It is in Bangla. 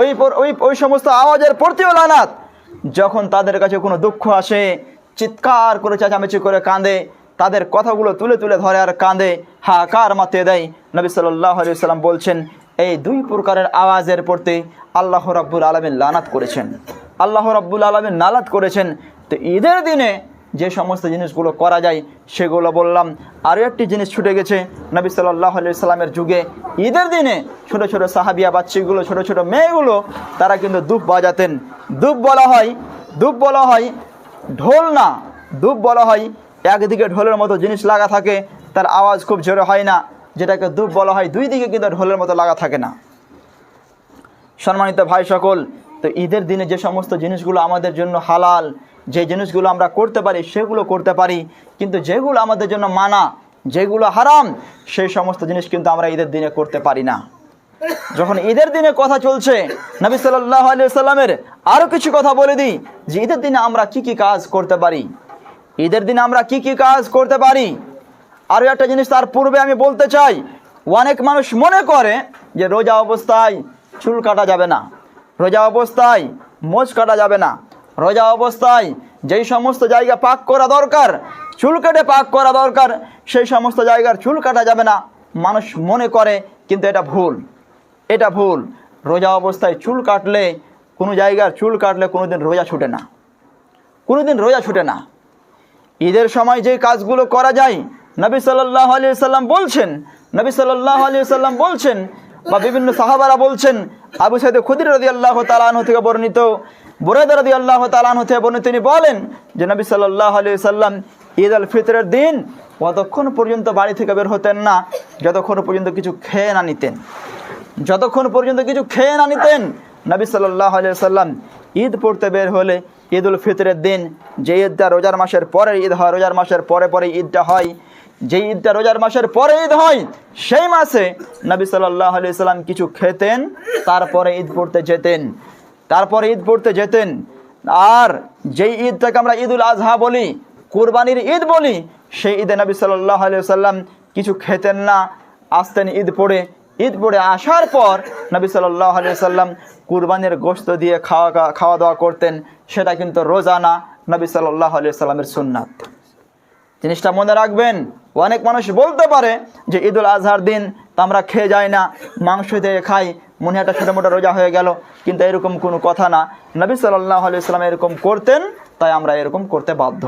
ওই ওই ওই সমস্ত আওয়াজের প্রতিও লানাত। যখন তাদের কাছে কোনো দুঃখ আসে, চিৎকার করে চেঁচামেচি করে কাঁদে, তাদের কথাগুলো তুলে তুলে ধরে আর কাঁদে হাকার মাতে দেয়। নবী সাল্লাম বলছেন, এই দুই প্রকারের আওয়াজের প্রতি আল্লাহ রাব্বুল আলমিন লানাত করেছেন। আল্লাহ রাব্বুল আলমিন নালাত করেছেন। তো ঈদের দিনে যে সমস্ত জিনিসগুলো করা যায়, সেগুলো বললাম। আরও একটি জিনিস ছুটে গেছে, নবী সাল্লাহ সাল্লামের যুগে। ঈদের দিনে ছোট ছোট সাহাবিয়া বাচ্চিগুলো, ছোট ছোট মেয়েগুলো, তারা কিন্তু দুপ বাজাতেন। দুপ বলা হয় দুপ বলা হয় ঢোল না দুপ বলা হয় একদিকে ঢোলের মতো জিনিস লাগা থাকে, তার আওয়াজ খুব জোরে হয় না। যেটাকে দুপ বলা হয়, দুই দিকে কিন্তু ঢোলের মতো লাগা থাকে না। সম্মানিত ভাই সকল, তো ঈদের দিনে যে সমস্ত জিনিসগুলো আমাদের জন্য হালাল যে জিনিসগুলো আমরা করতে পারি, সেগুলো করতে পারি। কিন্তু যেগুলো আমাদের জন্য মানা, যেগুলো হারাম, সেই সমস্ত জিনিস কিন্তু আমরা ঈদের দিনে করতে পারি না। যখন ঈদের দিনে কথা চলছে, নবী সাল্লাহ সাল্লামের আরও কিছু কথা বলে দিই যে ঈদের দিনে আমরা কি কি কাজ করতে পারি। ঈদের দিনে আমরা কি কি কাজ করতে পারি। আরও একটা জিনিস তার পূর্বে আমি বলতে চাই, অনেক মানুষ মনে করে যে রোজা অবস্থায় চুল কাটা যাবে না, রোজা অবস্থায় মোজ কাটা যাবে না, রোজা অবস্থায় যেই সমস্ত জায়গা পাক করা দরকার, চুল কেটে পাক করা দরকার, সেই সমস্ত জায়গার চুল কাটা যাবে না। মানুষ মনে করে, কিন্তু এটা ভুল। এটা ভুল। রোজা অবস্থায় চুল কাটলে, কোনো জায়গার চুল কাটলে কোনো দিন রোজা ছুটে না। কোনো দিন রোজা ছুটে না। ঈদের সময় যে কাজগুলো করা যায়, নবী সাল্লাহ আলি সাল্লাম বলছেন, নবী সাল্লাহ আলি সাল্লাম বলছেন, বা বিভিন্ন সাহাবারা বলছেন, আবু সাইদ খুদির রদি আল্লাহ তালাহ থেকে বর্ণিত বুরাদ রদি আল্লাহ থেকে বর্ণিত তিনি বলেন যে নবী সাল্লাহ আলি সাল্লাম ঈদ আল ফিতরের দিন অতক্ষণ পর্যন্ত বাড়ি থেকে বের হতেন না, যতক্ষণ পর্যন্ত কিছু খেয়ে না নিতেন, যতক্ষণ পর্যন্ত কিছু খেয়ে না নিতেন, নবী সাল্লাহ সাল্লাম ঈদ পড়তে বের হলে ঈদ উল ফিতরের দিন, যে ঈদটা রোজার মাসের পরে ঈদ হয়, রোজার মাসের পরে পরে ঈদটা হয় যে ঈদটা রোজার মাসের পরে ঈদ হয়, সেই মাসে নবী সাল্লাহ সাল্লাম কিছু খেতেন, তারপরে ঈদ পড়তে যেতেন। তারপরে ঈদ পড়তে যেতেন। আর যেই ঈদটাকে আমরা ঈদ উল আজহা বলি, কুরবানির ঈদ বলি, সেই ঈদে নবী সাল্লাহ সাল্লাম কিছু খেতেন না, আসতেন ঈদ পড়ে। ঈদ পড়ে আসার পর নবী সাল্লাহ সাল্লাম কুরবানির গোস্ত দিয়ে খাওয়া খাওয়া দাওয়া করতেন। সেটা কিন্তু রোজানা নবী সাল্লাহ সাল্লামের সুন্নাত। জিনিসটা মনে রাখবেন, অনেক মানুষ বলতে পারে যে ঈদুল আজহার দিন তো আমরা খেয়ে যাই না, মাংস দিয়ে খাই মনে হয় একটা ছোটো মোটা রোজা হয়ে গেল। কিন্তু এরকম কোনো কথা না। নবী সাল্লাহ ইসলাম এরকম করতেন, তাই আমরা এরকম করতে বাধ্য।